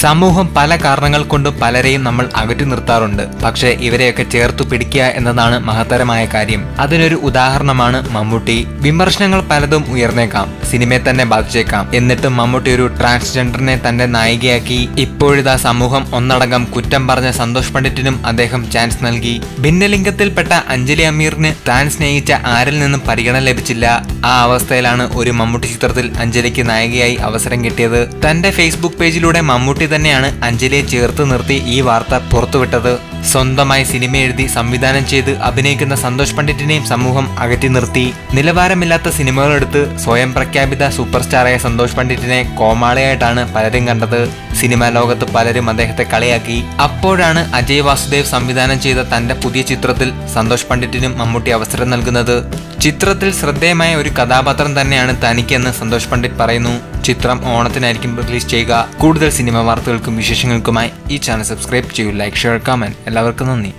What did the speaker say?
സമൂഹം പല കാരണങ്ങൾ കൊണ്ട് പലരെയും നമ്മൾ അകറ്റി നിർത്താറുണ്ട്. പക്ഷേ ഇവരെയൊക്കെ ചേർത്തു പിടിക്കുക എന്നതാണ് മഹത്തരമായ കാര്യം. അതിനൊരു ഉദാഹരണമാണ് മമ്മൂട്ടി. വിമർശനങ്ങൾ പലതും ഉയർന്നേക്കാം. സിനിമയെ തന്നെ ബാധിച്ചേക്കാം. എന്നിട്ടും മമ്മൂട്ടി ഒരു ട്രാൻസ്ജെൻഡറിനെ തന്റെ നായികയാക്കി ഇപ്പോഴിതാ സമൂഹം ഒന്നടങ്കം കുറ്റം പറഞ്ഞ സന്തോഷ് പണ്ഡിറ്റിനും അദ്ദേഹം ചാൻസ് നൽകി. ഭിന്നലിംഗത്തിൽപ്പെട്ട അഞ്ജലി അമീറിന് താൻ സ്നേഹിച്ച ആരിൽ നിന്നും പരിഗണന ലഭിച്ചില്ല. ആ അവസ്ഥയിലാണ് ഒരു മമ്മൂട്ടി ചിത്രത്തിൽ അഞ്ജലിക്ക് നായികയായി അവസരം കിട്ടിയത്. തന്റെ ഫേസ്ബുക്ക് പേജിലൂടെ മമ്മൂട്ടി തന്നെയാണ് അഞ്ജലിയെ ചേർത്ത് നിർത്തി ഈ വാർത്ത പുറത്തുവിട്ടത്. സ്വന്തമായി സിനിമ എഴുതി സംവിധാനം ചെയ്ത് അഭിനയിക്കുന്ന സന്തോഷ് പണ്ഡിറ്റിനെയും സമൂഹം അകറ്റി നിർത്തി. നിലവാരമില്ലാത്ത സിനിമകളെടുത്ത് സ്വയം പ്രഖ്യാപിത സൂപ്പർ സ്റ്റാറായ സന്തോഷ് പണ്ഡിറ്റിനെ കോമാളിയായിട്ടാണ് പലരും കണ്ടത്. സിനിമാ ലോകത്ത് പലരും അദ്ദേഹത്തെ കളിയാക്കി. അപ്പോഴാണ് അജയ് വാസുദേവ് സംവിധാനം ചെയ്ത തന്റെ പുതിയ ചിത്രത്തിൽ സന്തോഷ് പണ്ഡിറ്റിനും മമ്മൂട്ടി അവസരം നൽകുന്നത്. ചിത്രത്തിൽ ശ്രദ്ധേയമായ ഒരു കഥാപാത്രം തന്നെയാണ് തനിക്കെന്ന് സന്തോഷ് പണ്ഡിറ്റ് പറയുന്നു. ചിത്രം ഓണത്തിനായിരിക്കും റിലീസ് ചെയ്യുക. കൂടുതൽ സിനിമ വാർത്തകൾക്കും വിശേഷങ്ങൾക്കുമായി ഈ ചാനൽ സബ്സ്ക്രൈബ് ചെയ്യൂ ലൈക്ക് ഷെയർ കമന്റ് എല്ലാവർക്കും നന്ദി.